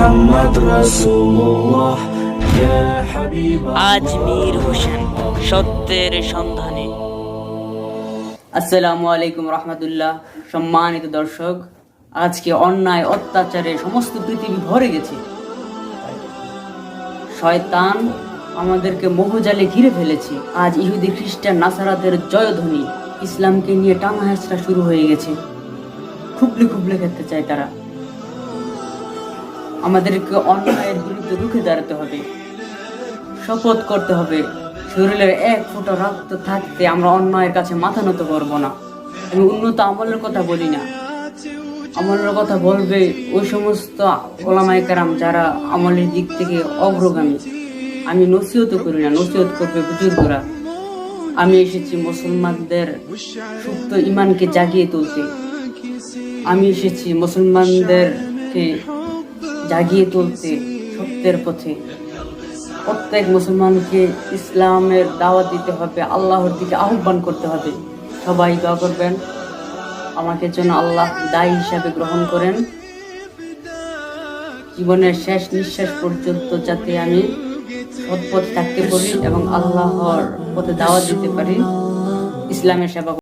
মোহাম্মদ হোসেন সত্যের সন্ধানে। আসসালামু আলাইকুম রহমতুল্লাহ। সম্মানিত দর্শক আজকে অন্যায় অত্যাচারে সমস্ত পৃথিবী ভরে গেছে। শয়তান আমাদেরকে মোহজালে ঘিরে ফেলেছে। আজ ইহুদি খ্রিস্টান নাসারাদের জয়ধ্বনি ইসলামকে নিয়ে টানা শুরু হয়ে গেছে। খুবলে খুবলে খেতে চায় তারা। আমাদেরকে অন্যায়ের বিরুদ্ধে রুখে দাঁড়াতে হবে। শপথ করতে হবে। শরীরের এক ফোঁটা রক্ত থাকতে আমরা অন্যায়ের কাছে মাথা নত করব না। আমি উন্নত আমলের কথা বলি না। আমলের কথা বলবে ওই সমস্ত ওলামাই কারাম যারা আমলের দিক থেকে অগ্রগামী। আমি নসিহত করি না, নসিহত করবে বুজুর্গরা। আমি এসেছি মুসলমানদের সুপ্ত ইমানকে জাগিয়ে তুলতে। আমি এসেছি মুসলমানদেরকে জাগিয়ে তুলতে সত্যের পথে। প্রত্যেক মুসলমানকে ইসলামের দাওয়াত দিতে হবে, আল্লাহর দিকে আহ্বান করতে হবে। সবাই দোয়া করবেন, আমাকে যেন আল্লাহ দায়ী হিসাবে গ্রহণ করেন। জীবনের শেষ নিঃশ্বাস পর্যন্ত যাতে আমি সৎ পথে থাকতে পারি এবং আল্লাহর পথে দাওয়াত দিতে পারি। ইসলামের সেবা